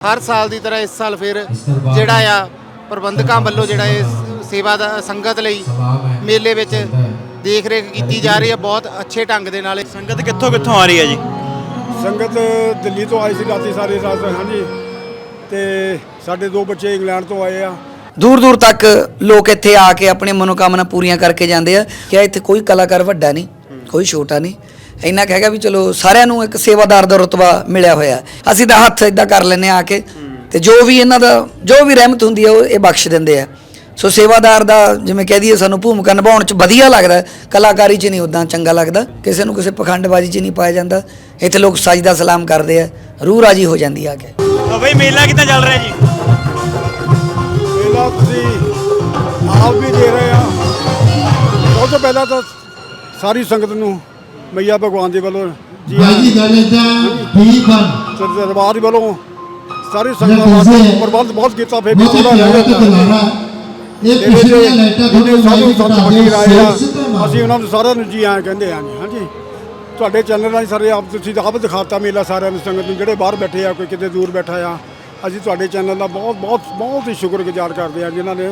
ਹਰ ਸਾਲ ਦੀ ਤਰ੍ਹਾਂ ਇਸ ਸਾਲ ਫਿਰ ਜਿਹੜਾ ਆ ਪ੍ਰਬੰਧਕਾਂ ਵੱਲੋਂ ਜਿਹੜਾ ਇਹ ਸੇਵਾ ਦਾ ਸੰਗਤ ਲਈ ਮੇਲੇ ਵਿੱਚ ਦੇਖ ਰੇਖ ਕੀਤੀ ਜਾ ਰਹੀ ਹੈ ਬਹੁਤ ਅੱਛੇ ਢੰਗ ਦੇ ਨਾਲ। ਸੰਗਤ ਕਿੱਥੋਂ ਕਿੱਥੋਂ ਆ ਰਹੀ ਹੈ ਜੀ? ਸੰਗਤ ਦਿੱਲੀ ਤੋਂ ਆਈ ਸੀ ਰਾਤੀ ਸਾਰੇ ਰਾਤ ਹਾਂਜੀ। ਤੇ ਸਾਡੇ ਦੋ ਬੱਚੇ ਇੰਗਲੈਂਡ ਤੋਂ ਆਏ ਆ। ਦੂਰ ਦੂਰ ਤੱਕ ਲੋਕ ਇੱਥੇ ਆ ਕੇ ਆਪਣੀ ਮਨੋਕਾਮਨਾ ਪੂਰੀਆਂ ਕਰਕੇ ਜਾਂਦੇ ਆ। ਕਿ ਇੱਥੇ ਕੋਈ ਕਲਾਕਾਰ ਵੱਡਾ ਨਹੀਂ ਕੋਈ ਛੋਟਾ ਨਹੀਂ। ਇੰਨਾ ਕਹੇਗਾ ਵੀ ਚਲੋ ਸਾਰਿਆਂ ਨੂੰ ਇੱਕ ਸੇਵਾਦਾਰ ਦਾ ਰਤਬਾ ਮਿਲਿਆ ਹੋਇਆ। ਅਸੀਂ ਤਾਂ ਹੱਥ ਇਦਾਂ ਕਰ ਲੈਨੇ ਆ ਕੇ। ਤੇ ਜੋ ਵੀ ਇਹਨਾਂ ਦਾ ਜੋ ਵੀ ਰਹਿਮਤ ਹੁੰਦੀ ਹੈ ਉਹ ਇਹ ਬਖਸ਼ ਦਿੰਦੇ ਆ। ਸੋ ਸੇਵਾਦਾਰ ਦਾ ਜਿਵੇਂ ਕਹਿ ਦਈਏ ਸਾਨੂੰ ਭੂਮਿਕਾ ਨਿਭਾਉਣ ਚ ਵਧੀਆ ਲੱਗਦਾ। ਕਲਾਕਾਰੀ ਚ ਨਹੀਂ ਉਦਾਂ ਚੰਗਾ ਲੱਗਦਾ। ਕਿਸੇ ਨੂੰ ਕਿਸੇ ਪਖੰਡਬਾਜ਼ੀ ਚ ਨਹੀਂ ਪਾਇਆ ਜਾਂਦਾ। ਇੱਥੇ ਲੋਕ ਸਜਦਾ ਸਲਾਮ ਕਰਦੇ ਆ। ਰੂਹ ਰਾਜੀ ਹੋ ਜਾਂਦੀ ਆ ਕੇ। ਤਾਂ ਬਈ ਮੇਲਾ ਕਿੱਦਾਂ ਚੱਲ ਰਿਹਾ ਜੀ? ਪਹਿਲਾਂ ਤੁਸੀਂ ਆਪ ਵੀ ਦੇ ਰਹੇ ਆ। ਸਭ ਤੋਂ ਪਹਿਲਾਂ ਤਾਂ ਸਾਰੀ ਸੰਗਤ ਨੂੰ ਮਈਆ ਭਗਵਾਨ ਦੇ ਵੱਲੋਂ ਜੀ ਬਾਜੀ ਗੱਲ ਏਦਾਂ ਠੀਕ ਬਣ ਸਰ ਦਰਬਾਰ ਦੇ ਵੱਲੋਂ ਸਾਰੀ ਸੰਗਤਾਂ ਵਾਸਤੇ ਤੁਸੀਂ ਪ੍ਰਬੰਧ ਬਹੁਤ ਕੀਤਾ ਫਿਰ ਵੀ ਬਹੁਤ ਥੋੜਾ ਰਹਿ ਤੇ ਦੁਲਾਰਾ ਇਹ ਪਿਛਲੀਆਂ ਲਾਈਟਾਂ ਤੁਹਾਨੂੰ ਸੰਤ ਬਣਾ ਫਕੀਰ ਆਏ ਆ। ਅਸੀਂ ਉਹਨਾਂ ਨੂੰ ਸਾਰਿਆਂ ਨੂੰ ਜੀ ਆਇਆਂ ਕਹਿੰਦੇ ਆ ਜੀ ਹਾਂਜੀ ਤੁਹਾਡੇ ਚੈਨਲ ਰਾਹੀਂ ਸਾਰੇ ਆਪ ਤੁਸੀਂ ਆਪ ਦਿਖਾਤਾ ਮੇਲਾ ਸਾਰਿਆਂ ਨੂੰ ਸੰਗਤ ਨੂੰ ਜਿਹੜੇ ਬਾਹਰ ਬੈਠੇ ਆ ਕੋਈ ਕਿਤੇ ਦੂਰ ਬੈਠਾ ਆ। ਅਸੀਂ ਤੁਹਾਡੇ ਚੈਨਲ ਦਾ ਬਹੁਤ ਬਹੁਤ ਬਹੁਤ ਹੀ ਸ਼ੁਕਰਗੁਜ਼ਾਰ ਕਰਦੇ ਆ ਜਿਨ੍ਹਾਂ ਨੇ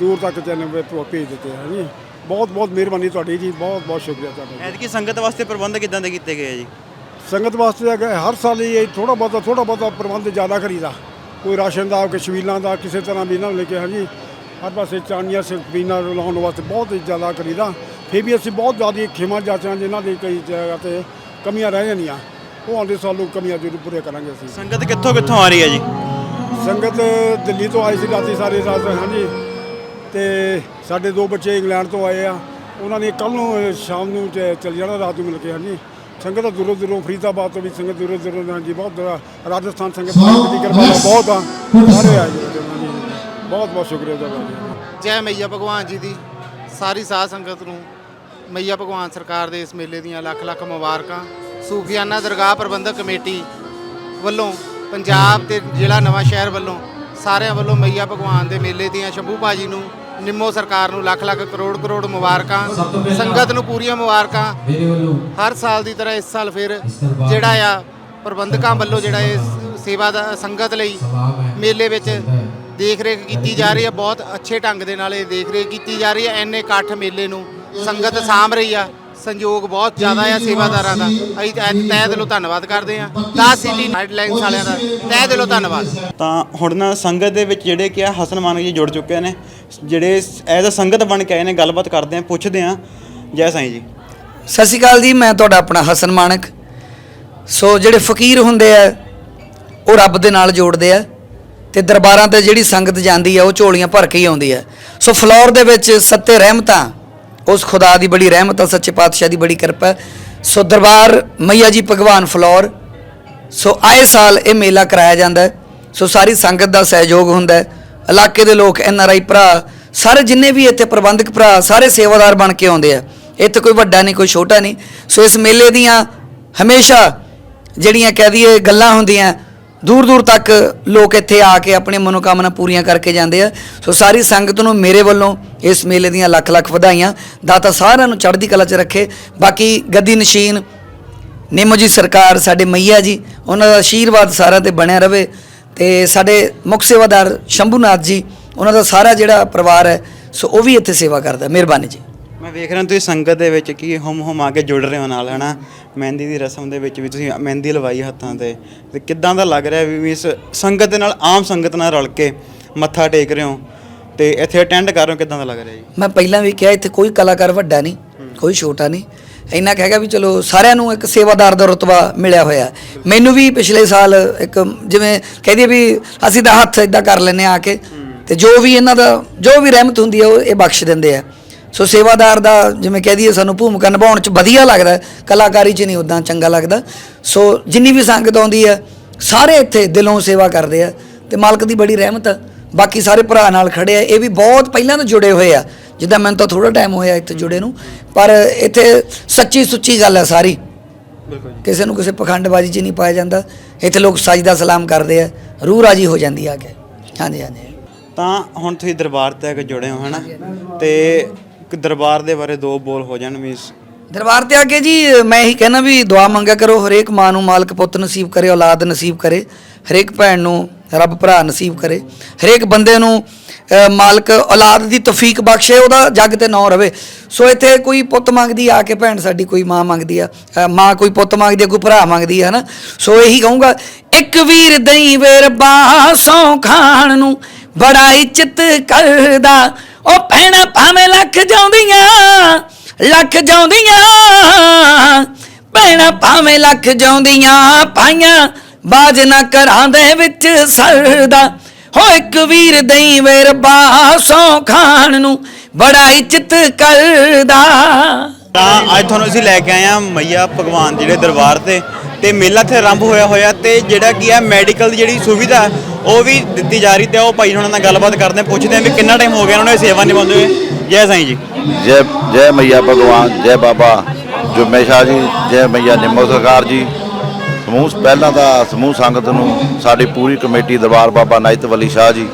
ਦੂਰ ਤੱਕ ਚੈਨਲ ਵਿੱਚ ਭੇਜ ਦਿੱਤੇ ਆ ਜੀ। ਬਹੁਤ ਬਹੁਤ ਮਿਹਰਬਾਨੀ ਤੁਹਾਡੀ ਜੀ ਬਹੁਤ ਬਹੁਤ ਸ਼ੁਕਰੀਆ ਤੁਹਾਡਾ ਐਤਕੀ ਸੰਗਤ ਵਾਸਤੇ ਪ੍ਰਬੰਧ ਕਿੱਦਾਂ ਦੇ ਕੀਤੇ ਗਏ ਆ ਜੀ? ਸੰਗਤ ਵਾਸਤੇ ਹੈਗਾ ਹਰ ਸਾਲ ਹੀ ਇਹ ਥੋੜਾ ਬਹੁਤਾ ਥੋੜਾ ਬਹੁਤਾ ਪ੍ਰਬੰਧ ਜ਼ਿਆਦਾ ਕਰੀਦਾ। ਕੋਈ ਰਾਸ਼ਨ ਦਾ ਕੋਈ ਛਬੀਲਾਂ ਦਾ ਕਿਸੇ ਤਰ੍ਹਾਂ ਵੀ ਨੂੰ ਲੈ ਕੇ ਹਾਂਜੀ। ਹਰ ਪਾਸੇ ਚਾਨੀਆਂ ਛਬੀਲਾਂ ਲਾਉਣ ਵਾਸਤੇ ਬਹੁਤ ਜ਼ਿਆਦਾ ਕਰੀਦਾ। ਫਿਰ ਵੀ ਅਸੀਂ ਬਹੁਤ ਜ਼ਿਆਦਾ ਖੇਮਾ ਜਾਚਾਂ ਜਿਨ੍ਹਾਂ ਦੀ ਕਈ ਜਗ੍ਹਾ ਤੇ ਕਮੀਆਂ ਰਹਿ ਜਾਂਦੀਆਂ। ਉਹ ਆਉਂਦੇ ਸਾਲ ਨੂੰ ਕਮੀਆਂ ਜ਼ਰੂਰ ਪੂਰੀਆਂ ਕਰਾਂਗੇ ਅਸੀਂ। ਸੰਗਤ ਕਿੱਥੋਂ ਕਿੱਥੋਂ ਆ ਰਹੀ ਹੈ ਜੀ? ਸੰਗਤ ਦਿੱਲੀ ਤੋਂ ਆਈ ਸੀ ਰਾਤੀ ਸਾਰੇ ਰਾਤ ਹਾਂਜੀ। ਤੇ ਸਾਡੇ ਦੋ ਬੱਚੇ ਇੰਗਲੈਂਡ ਤੋਂ ਆਏ ਆ। ਉਹਨਾਂ ਨੇ ਕੱਲ ਨੂੰ ਸ਼ਾਮ ਨੂੰ ਚ- ਚੱਲ ਜਾਣਾ ਰਾਤ ਨੂੰ ਮਿਲ ਕੇ ਹਾਂਜੀ। ਸੰਗਤ ਤਾਂ ਦੂਰੋਂ ਦੂਰੋਂ ਫਰੀਦਾਬਾਦ ਤੋਂ ਵੀ ਸੰਗਤ ਦੂਰੋਂ ਦੂਰੋਂ ਹਾਂਜੀ ਬਹੁਤ ਦੂਰ- ਰਾਜਸਥਾਨ ਸੰਗਤ ਦੀ ਕਿਰਪਾ ਨਾਲ ਬਹੁਤ ਆ। ਸਾਰੇ ਆਏ ਜੀ ਬਹੁਤ ਬਹੁਤ ਸ਼ੁਕਰੀਆ ਜੀ। ਜੈ ਮਈਆ ਭਗਵਾਨ ਜੀ ਦੀ। ਸਾਰੀ ਸਾਧ ਸੰਗਤ ਨੂੰ ਮਈਆ ਭਗਵਾਨ ਸਰਕਾਰ ਦੇ ਇਸ ਮੇਲੇ ਦੀਆਂ ਲੱਖ ਲੱਖ ਮੁਬਾਰਕਾਂ। ਸੂਫੀਆਨਾ ਦਰਗਾਹ ਪ੍ਰਬੰਧਕ ਕਮੇਟੀ ਵੱਲੋਂ ਪੰਜਾਬ ਤੇ ਜ਼ਿਲ੍ਹਾ ਨਵਾਂ ਸ਼ਹਿਰ ਵੱਲੋਂ ਸਾਰਿਆਂ ਵੱਲੋਂ ਮਈਆ ਭਗਵਾਨ ਦੇ ਮੇਲੇ ਦੀਆਂ ਸ਼ੰਭੂ ਭਾਜੀ ਨੂੰ ਨਿੰਮੋ ਸਰਕਾਰ ਨੂੰ ਲੱਖ ਲੱਖ ਕਰੋੜ ਕਰੋੜ ਮੁਬਾਰਕਾਂ ਸੰਗਤ ਨੂੰ ਪੂਰੀਆਂ ਮੁਬਾਰਕਾਂ। ਹਰ ਸਾਲ ਦੀ ਤਰ੍ਹਾਂ ਇਸ ਸਾਲ ਫਿਰ ਜਿਹੜਾ ਆ ਪ੍ਰਬੰਧਕਾਂ ਵੱਲੋਂ ਜਿਹੜਾ ਇਹ ਸੇਵਾ ਦਾ ਸੰਗਤ ਲਈ ਮੇਲੇ ਵਿੱਚ ਦੇਖ ਰੇਖ ਕੀਤੀ ਜਾ ਰਹੀ ਹੈ ਬਹੁਤ ਅੱਛੇ ਢੰਗ ਦੇ ਨਾਲ ਇਹ ਦੇਖ ਰੇਖ ਕੀਤੀ ਜਾ ਰਹੀ ਹੈ ਐਨੇ ਇਕੱਠ ਮੇਲੇ ਨੂੰ ਸੰਗਤ ਸਾਂਭ ਰਹੀ ਆ। ਸੰਯੋਗ ਬਹੁਤ ਜ਼ਿਆਦਾ ਆ ਸੇਵਾਦਾਰਾਂ ਦਾ। ਅਸੀਂ ਤਾਂ ਤਹਿ ਦਿਲੋਂ ਧੰਨਵਾਦ ਕਰਦੇ ਹਾਂ। 10 ਸਿਟੀ ਹੈਡਲਾਈਨਸ ਵਾਲਿਆਂ ਦਾ। ਤਹਿ ਦਿਲੋਂ ਧੰਨਵਾਦ। ਤਾਂ ਹੁਣ ਨਾ ਸੰਗਤ ਦੇ ਵਿੱਚ ਜਿਹੜੇ ਕਿ ਆ ਹਸਨ ਮਾਨਕ ਜੀ ਜੁੜ ਚੁੱਕੇ ਨੇ। ਜਿਹੜੇ ਐਜ਼ ਅ ਸੰਗਤ ਬਣ ਕੇ ਆਏ ਨੇ ਗੱਲਬਾਤ ਕਰਦੇ ਆ ਪੁੱਛਦੇ ਆ ਜੈ ਸਾਈਂ ਜੀ। ਸਤਿ ਸ਼੍ਰੀ ਅਕਾਲ ਜੀ ਮੈਂ ਤੁਹਾਡਾ ਆਪਣਾ ਹਸਨ ਮਾਨਕ। ਸੋ ਜਿਹੜੇ ਫਕੀਰ ਹੁੰਦੇ ਆ ਉਹ ਰੱਬ ਦੇ ਨਾਲ ਜੋੜਦੇ ਆ ਤੇ ਦਰਬਾਰਾਂ ਤੇ ਜਿਹੜੀ ਸੰਗਤ ਜਾਂਦੀ ਆ ਉਹ ਝੋਲੀਆਂ ਭਰ ਕੇ ਹੀ ਆਉਂਦੀ ਆ। ਸੋ ਫਲੋਰ ਦੇ ਵਿੱਚ ਸੱਤੇ ਰਹਿਮਤਾਂ ਉਸ ਖੁਦਾ ਦੀ ਬੜੀ ਰਹਿਮਤ ਆ ਸੱਚੇ ਪਾਤਸ਼ਾਹ ਦੀ ਬੜੀ ਕਿਰਪਾ ਹੈ। ਸੋ ਦਰਬਾਰ ਮਈਆ ਜੀ ਭਗਵਾਨ ਫਲੋਰ, ਸੋ ਆਏ ਸਾਲ ਇਹ ਮੇਲਾ ਕਰਾਇਆ ਜਾਂਦਾ ਸੋ ਸਾਰੀ ਸੰਗਤ ਦਾ ਸਹਿਯੋਗ ਹੁੰਦਾ ਇਲਾਕੇ ਦੇ ਲੋਕ, ਐਨ ਆਰ ਆਈ ਭਰਾ, ਸਾਰੇ ਜਿੰਨੇ ਵੀ ਇੱਥੇ ਪ੍ਰਬੰਧਕ ਭਰਾ, ਸਾਰੇ ਸੇਵਾਦਾਰ ਬਣ ਕੇ ਆਉਂਦੇ ਆ। ਇੱਥੇ ਕੋਈ ਵੱਡਾ ਨਹੀਂ, ਕੋਈ ਛੋਟਾ ਨਹੀਂ। ਸੋ ਇਸ ਮੇਲੇ ਦੀਆਂ ਹਮੇਸ਼ਾ ਜਿਹੜੀਆਂ ਕਹਿ ਦਈਏ ਗੱਲਾਂ ਹੁੰਦੀਆਂ ਦੂਰ ਦੂਰ ਤੱਕ ਲੋਕ ਇੱਥੇ ਆ ਕੇ ਆਪਣੀ ਮਨੋਕਾਮਨਾ ਪੂਰੀਆਂ ਕਰਕੇ ਜਾਂਦੇ ਆ। ਸੋ ਸਾਰੀ ਸੰਗਤ ਨੂੰ ਮੇਰੇ ਵੱਲੋਂ ਇਸ ਮੇਲੇ ਦੀਆਂ ਲੱਖ ਲੱਖ ਵਧਾਈਆਂ। ਦਾਤਾ ਸਾਰਿਆਂ ਨੂੰ ਚੜ੍ਹਦੀ ਕਲਾ 'ਚ ਰੱਖੇ। ਬਾਕੀ ਗੱਦੀ ਨਸ਼ੀਨ, ਨਿੰਮੋ ਜੀ ਸਰਕਾਰ, ਸਾਡੇ ਮਈਆ ਜੀ, ਉਹਨਾਂ ਦਾ ਆਸ਼ੀਰਵਾਦ ਸਾਰਿਆਂ ਤੇ ਬਣਿਆ ਰਵੇ। ਤੇ ਸਾਡੇ ਮੁੱਖ ਸੇਵਾਦਾਰ ਸ਼ੰਭੂਨਾਥ ਜੀ, ਉਹਨਾਂ ਦਾ ਸਾਰਾ ਜਿਹੜਾ ਪਰਿਵਾਰ ਹੈ, ਸੋ ਉਹ ਵੀ ਇੱਥੇ ਸੇਵਾ ਕਰਦਾ। ਮਿਹਰਬਾਨੀ ਜੀ। ਮੈਂ ਵੇਖ ਰਿਹਾ ਤੁਸੀਂ ਸੰਗਤ ਦੇ ਵਿੱਚ ਕੀ ਹਮ ਹਮ ਆ ਕੇ ਜੁੜ ਰਹੇ ਹੋ ਨਾਲ ਹਨਾ? ਮਹਿੰਦੀ ਦੀ ਰਸਮ ਦੇ ਵਿੱਚ ਵੀ ਤੁਸੀਂ ਮਹਿੰਦੀ ਲਵਾਈ ਹੱਥਾਂ ਤੇ। ਤੇ ਕਿੱਦਾਂ ਦਾ ਲੱਗ ਰਿਹਾ ਵੀ ਇਸ ਸੰਗਤ ਦੇ ਨਾਲ ਆਮ ਸੰਗਤ ਨਾਲ ਰਲ ਕੇ ਮੱਥਾ ਟੇਕ ਰਹੇ ਹੋ? ਤੇ ਇੱਥੇ ਅਟੈਂਡ ਕਰ ਰਹੇ ਹੋ ਕਿੱਦਾਂ ਦਾ ਲੱਗ ਰਿਹਾ ਜੀ? ਮੈਂ ਪਹਿਲਾਂ ਵੀ ਕਿਹਾ ਇੱਥੇ ਕੋਈ ਕਲਾਕਾਰ ਵੱਡਾ ਨਹੀਂ ਕੋਈ ਛੋਟਾ ਨਹੀਂ। ਇੰਨਾ ਕਹੇਗਾ ਵੀ ਚਲੋ ਸਾਰਿਆਂ ਨੂੰ ਇੱਕ ਸੇਵਾਦਾਰ ਦਾ ਰਤਬਾ ਮਿਲਿਆ ਹੋਇਆ। ਮੈਨੂੰ ਵੀ ਪਿਛਲੇ ਸਾਲ ਇੱਕ ਜਿਵੇਂ ਕਹਦੇ ਵੀ ਅਸੀਂ ਤਾਂ ਹੱਥ ਇਦਾਂ ਕਰ ਲੈਨੇ ਆ ਕੇ। ਤੇ ਜੋ ਵੀ ਇਹਨਾਂ ਦਾ ਜੋ ਵੀ ਰਹਿਮਤ ਹੁੰਦੀ ਹੈ ਉਹ ਇਹ ਬਖਸ਼ ਦਿੰਦੇ ਆ। ਸੋ ਸੇਵਾਦਾਰ ਦਾ ਜਿਵੇਂ ਕਹਿ ਦਈਏ ਸਾਨੂੰ ਭੂਮਿਕਾ ਨਿਭਾਉਣ ਚ ਵਧੀਆ ਲੱਗਦਾ ਹੈ, ਕਲਾਕਾਰੀ ਚ ਨਹੀਂ ਉਦਾਂ ਚੰਗਾ ਲੱਗਦਾ। ਸੋ ਜਿੰਨੀ ਵੀ ਸੰਗਤ ਆਉਂਦੀ ਹੈ ਸਾਰੇ ਇੱਥੇ ਦਿਲੋਂ ਸੇਵਾ ਕਰਦੇ ਆ ਤੇ ਮਾਲਕ ਦੀ ਬੜੀ ਰਹਿਮਤ ਆ। ਬਾਕੀ ਸਾਰੇ ਭਰਾ ਨਾਲ ਖੜੇ ਆ ਇਹ ਵੀ ਬਹੁਤ ਪਹਿਲਾਂ ਤੋਂ ਜੁੜੇ ਹੋਏ ਆ। ਜਿੱਦਾਂ ਮੈਨੂੰ ਤਾਂ ਥੋੜਾ ਟਾਈਮ ਹੋਇਆ ਇੱਥੇ ਜੁੜੇ ਨੂੰ ਪਰ ਇੱਥੇ ਸੱਚੀ ਸੁੱਚੀ ਗੱਲ ਹੈ ਸਾਰੀ। ਕਿਸੇ ਨੂੰ ਕਿਸੇ ਪਖੰਡਬਾਜ਼ੀ 'ਚ ਨਹੀਂ ਪਾਇਆ ਜਾਂਦਾ। ਇੱਥੇ ਲੋਕ ਸਜਦਾ ਸਲਾਮ ਕਰਦੇ ਆ ਰੂਹ ਰਾਜੀ ਹੋ ਜਾਂਦੀ ਆ ਕੇ। ਹਾਂਜੀ ਹਾਂਜੀ। ਤਾਂ ਹੁਣ ਤੁਸੀਂ ਦਰਬਾਰ ਤੇ ਆ ਕੇ ਜੁੜੇ ਹੋ ਹਨਾ? ਤੇ ਇੱਕ ਦਰਬਾਰ ਦੇ ਬਾਰੇ ਦੋ ਬੋਲ ਹੋ ਜਾਣ ਮੀਨਸ ਦਰਬਾਰ ਤੇ ਅੱਗੇ ਜੀ, ਮੈਂ ਇਹੀ ਕਹਿਣਾ ਵੀ ਦੁਆ ਮੰਗਿਆ ਕਰੋ, ਹਰੇਕ ਮਾਂ ਨੂੰ ਮਾਲਕ ਪੁੱਤ ਨਸੀਬ ਕਰੇ, ਔਲਾਦ ਨਸੀਬ ਕਰੇ, ਹਰੇਕ ਭੈਣ ਨੂੰ ਰੱਬ ਭਰਾ ਨਸੀਬ ਕਰੇ, ਹਰੇਕ ਬੰਦੇ ਨੂੰ ਮਾਲਕ, ਔਲਾਦ ਦੀ ਤੌਫੀਕ ਬਖਸ਼ੇ, ਉਹਦਾ ਜੱਗ ਤੇ ਨਾਂ ਰਵੇ। ਸੋ ਇੱਥੇ ਕੋਈ ਪੁੱਤ ਮੰਗਦੀ ਆ ਕੇ ਭੈਣ ਸਾਡੀ ਕੋਈ ਮਾਂ ਮੰਗਦੀ ਆ ਮਾਂ ਕੋਈ ਪੁੱਤ ਮੰਗਦੀ ਆ, ਕੋਈ ਭਰਾ ਮੰਗਦੀ ਆ, ਹਨਾ? ਸੋ ਇਹੀ ਕਹੂੰਗਾ, ਇੱਕ ਵੀਰ ਦਈ ਵੇ ਰੱਬਾ ਖਾਣ ਨੂੰ, ਬੜਾ ਇੱਜ਼ਤ ਕਰਦਾ ਉਹ ਭੈਣਾ ਭਾਵੇਂ ਲੱਖ ਜਾਉਂਦੀਆਂ ਲੱਖ ਜਾਉਂਦੀਆਂ। ਭੈਣਾ ਭਾਵੇਂ ਲੱਖ ਜਾਉਂਦੀਆਂ ਪਾਈਆਂ ਬਾਜ ਨਾ ਕਰਾਂ ਦੇ ਵਿੱਚ ਸਰਦਾ। ਹੋ ਇੱਕ ਵੀਰ ਦਈ ਵੇ ਰੱਬਾ ਸੌ ਖਾਣ ਨੂੰ, ਬੜਾ ਇੱਜ਼ਤ ਕਰਦਾ। ਤਾਂ ਅੱਜ ਤੁਹਾਨੂੰ ਅਸੀਂ ਲੈ ਕੇ ਆਏ ਆ ਮਈਆ ਭਗਵਾਨ ਜਿਹੜੇ ਦਰਬਾਰ ਤੇ। ਤੇ ਮੇਲਾ ਇੱਥੇ ਆਰੰਭ ਹੋਇਆ ਹੋਇਆ ਤੇ ਜਿਹੜਾ ਕੀ ਹੈ ਮੈਡੀਕਲ ਦੀ ਜਿਹੜੀ ਸੁਵਿਧਾ ਉਹ ਵੀ ਦਿੱਤੀ ਜਾ ਰਹੀ ਤੇ ਉਹ ਭਾਈ ਉਹਨਾਂ ਨਾਲ ਗੱਲਬਾਤ ਕਰਦੇ ਪੁੱਛਦੇ ਆ ਵੀ ਕਿੰਨਾ ਟਾਈਮ ਹੋ ਗਿਆ ਉਹਨਾਂ ਨੂੰ ਸੇਵਾ ਨਿਭਾਉਂਦੇ ਹੋਏ। ਜੈ ਸਾਈਂ ਜੀ। ਜੈ ਜੈ ਮਈਆ ਭਗਵਾਨ, ਜੈ ਬਾਬਾ। ਜੁਮੇ ਸ਼ਾਹ ਜੀ, ਜੈ ਮਈਆ ਨਿੰਮੋ ਸਰਕਾਰ ਜੀ। ਸਮੂਹ ਪਹਿਲਾਂ ਤਾਂ ਸਮੂਹ ਸੰਗਤ ਨੂੰ ਸਾਡੀ ਪੂਰੀ ਕਮੇਟੀ, ਦਰਬਾਰ ਬਾਬਾ ਨਾਇਤ ਵਲੀ ਸ਼ਾਹ ਜੀ।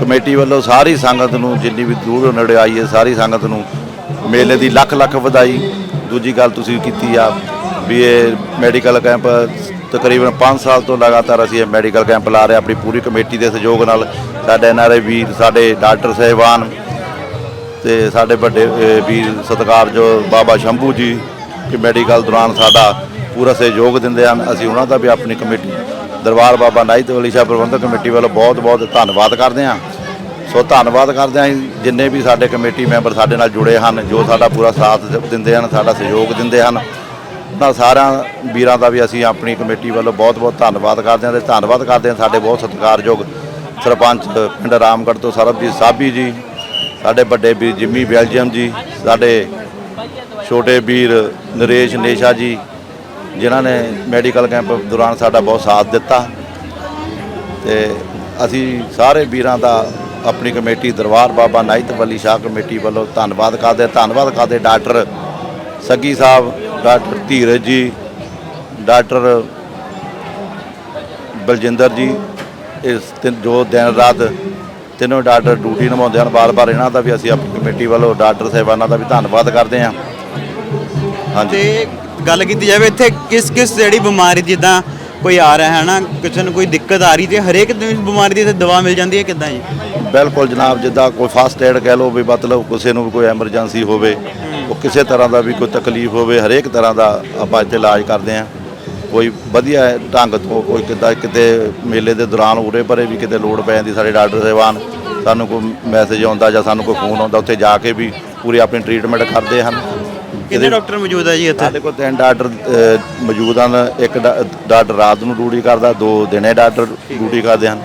ਕਮੇਟੀ ਵੱਲੋਂ ਸਾਰੀ ਸੰਗਤ ਨੂੰ ਜਿੰਨੀ ਵੀ ਦੂਰ ਨੇੜੇ ਆਈ ਹੈ, ਸਾਰੀ ਸੰਗਤ ਨੂੰ ਮੇਲੇ ਦੀ ਲੱਖ ਲੱਖ ਵਧਾਈ। ਦੂਜੀ ਗੱਲ ਤੁਸੀਂ ਕੀਤੀ ਆ ਵੀ ਇਹ ਮੈਡੀਕਲ ਕੈਂਪ ਤਕਰੀਬਨ 5 ਸਾਲ ਤੋਂ ਲਗਾਤਾਰ ਅਸੀਂ ਇਹ ਮੈਡੀਕਲ ਕੈਂਪ ਲਾ ਰਹੇ ਆਪਣੀ ਪੂਰੀ ਕਮੇਟੀ ਦੇ ਸਹਿਯੋਗ ਨਾਲ। ਸਾਡੇ ਐਨਆਰਆਈ ਵੀਰ ਸਾਡੇ ਡਾਕਟਰ ਸਾਹਿਬਾਨ ਤੇ ਸਾਡੇ ਵੱਡੇ ਅਹ, ਵੀਰ ਸਤਿਕਾਰਯੋਗ ਬਾਬਾ ਸ਼ੰਭੂ ਜੀ ਕਿ ਮੈਡੀਕਲ ਦੌਰਾਨ ਸਾਡਾ ਪੂਰਾ ਸਹਿਯੋਗ ਦਿੰਦੇ ਹਨ। ਅਸੀਂ ਉਹਨਾਂ ਦਾ ਵੀ ਆਪਣੀ ਕਮੇਟੀ ਦਰਬਾਰ ਬਾਬਾ ਨਾਈਤ ਵਲੀ ਸਾਹਿਬ ਪ੍ਰਬੰਧਕ ਕਮੇਟੀ ਵੱਲੋਂ ਬਹੁਤ ਬਹੁਤ ਧੰਨਵਾਦ ਕਰਦੇ ਹਾਂ। ਸੋ ਧੰਨਵਾਦ ਕਰਦੇ ਹਾਂ ਜੀ, ਜਿੰਨੇ ਵੀ ਸਾਡੇ ਕਮੇਟੀ ਮੈਂਬਰ ਸਾਡੇ ਨਾਲ ਜੁੜੇ ਹਨ ਜੋ ਸਾਡਾ ਪੂਰਾ ਸਾਥ ਦਿੰਦੇ ਹਨ ਸਾਡਾ ਸਹਿਯੋਗ ਦਿੰਦੇ ਹਨ। ਉਹਨਾਂ ਸਾਰਿਆਂ ਵੀਰਾਂ ਦਾ ਵੀ ਅਸੀਂ ਆਪਣੀ ਕਮੇਟੀ ਵੱਲੋਂ ਬਹੁਤ ਬਹੁਤ ਧੰਨਵਾਦ ਕਰਦੇ ਹਾਂ ਤੇ ਧੰਨਵਾਦ ਕਰਦੇ ਹਾਂ ਸਾਡੇ ਬਹੁਤ ਸਤਿਕਾਰਯੋਗ ਸਰਪੰਚ ਪਿੰਡ ਰਾਮਗੜ੍ਹ ਤੋਂ ਸਰਬਜੀਤ ਸਾਬੀ ਜੀ, ਸਾਡੇ ਵੱਡੇ ਵੀਰ ਜਿੰਮੀ ਬੈਲਜੀਅਮ ਜੀ, ਸਾਡੇ ਛੋਟੇ ਵੀਰ ਨਰੇਸ਼ ਨੇਸ਼ਾ ਜੀ, ਜਿਨ੍ਹਾਂ ਨੇ ਮੈਡੀਕਲ ਕੈਂਪ ਦੌਰਾਨ ਸਾਡਾ ਬਹੁਤ ਸਾਥ ਦਿੱਤਾ ਤੇ ਅਸੀਂ ਸਾਰੇ ਵੀਰਾਂ ਦਾ ਆਪਣੀ ਕਮੇਟੀ ਦਰਬਾਰ ਬਾਬਾ ਨਾਇਤ ਵਲੀ ਸ਼ਾਹ ਕਮੇਟੀ ਵੱਲੋਂ ਧੰਨਵਾਦ ਕਰਦੇ ਧੰਨਵਾਦ ਕਰਦੇ ਡਾਕਟਰ ਸੱਗੀ ਸਾਹਿਬ ਡਾਕਟਰ ਧੀਰਜ ਜੀ ਡਾਕਟਰ ਬਲਜਿੰਦਰ ਜੀ ਇਸ ਤਿੰਨ ਜੋ ਦਿਨ ਰਾਤ ਤਿੰਨੋਂ ਡਾਕਟਰ ਡਿਊਟੀ ਨਿਭਾਉਂਦੇ ਹਨ ਬਾਰ-ਬਾਰ ਇਹਨਾਂ ਦਾ ਵੀ ਅਸੀਂ ਆਪਣੀ ਕਮੇਟੀ ਵੱਲੋਂ ਡਾਕਟਰ ਸਾਹਿਬਾਨਾਂ ਦਾ ਵੀ ਧੰਨਵਾਦ ਕਰਦੇ ਹਾਂ। ਹਾਂਜੀ। ਤੇ ਗੱਲ ਕੀਤੀ ਜਾਵੇ ਇੱਥੇ ਕਿਸ ਕਿਸ ਜਿਹੜੀ ਬਿਮਾਰੀ ਜਿੱਦਾਂ ਕੋਈ ਆ ਰਿਹਾ ਹੈ ਨਾ ਕਿਸੇ ਨੂੰ ਕੋਈ ਦਿੱਕਤ ਆ ਰਹੀ ਤੇ ਹਰੇਕ ਦੀ ਬਿਮਾਰੀ ਦੀ ਇੱਥੇ ਦਵਾ ਮਿਲ ਜਾਂਦੀ ਹੈ ਕਿੱਦਾਂ ਜੀ? ਬਿਲਕੁਲ ਜਨਾਬ ਜਿੱਦਾਂ ਕੋਈ ਫਸਟ ਏਡ ਕਹਿ ਲਓ ਵੀ ਮਤਲਬ ਕਿਸੇ ਨੂੰ ਕੋਈ ਐਮਰਜੈਂਸੀ ਹੋਵੇ ਉਹ ਕਿਸੇ ਤਰ੍ਹਾਂ ਦਾ ਵੀ ਕੋਈ ਤਕਲੀਫ ਹੋਵੇ ਹਰੇਕ ਤਰ੍ਹਾਂ ਦਾ ਆਪਾਂ ਇੱਥੇ ਇਲਾਜ ਕਰਦੇ ਹਾਂ। ਕੋਈ ਵਧੀਆ ਢੰਗ ਤੋਂ ਕੋਈ ਕਿੱਦਾਂ ਕਿਤੇ ਮੇਲੇ ਦੇ ਦੌਰਾਨ ਉਰੇ ਪਰੇ ਵੀ ਕਿਤੇ ਲੋੜ ਪੈ ਜਾਂਦੀ ਸਾਡੇ ਡਾਕਟਰ ਸਾਹਿਬਾਨ ਸਾਨੂੰ ਕੋਈ ਮੈਸੇਜ ਆਉਂਦਾ ਜਾਂ ਸਾਨੂੰ ਕੋਈ ਫੋਨ ਆਉਂਦਾ ਉੱਥੇ ਜਾ ਕੇ ਵੀ ਪੂਰੀ ਆਪਣੀ ਟ੍ਰੀਟਮੈਂਟ ਕਰਦੇ ਹਨ। ਕਿੰਨੇ ਡਾਕਟਰ ਮੌਜੂਦ ਹੈ ਜੀ ਇੱਥੇ? ਸਾਡੇ ਕੋਲ ਤਿੰਨ ਡਾਕਟਰ ਮੌਜੂਦ ਹਨ। ਇੱਕ ਡਾਕਟਰ ਰਾਤ ਨੂੰ ਡਿਊਟੀ ਕਰਦਾ ਦੋ ਦਿਨੇ ਡਾਕਟਰ ਡਿਊਟੀ ਕਰਦੇ ਹਨ।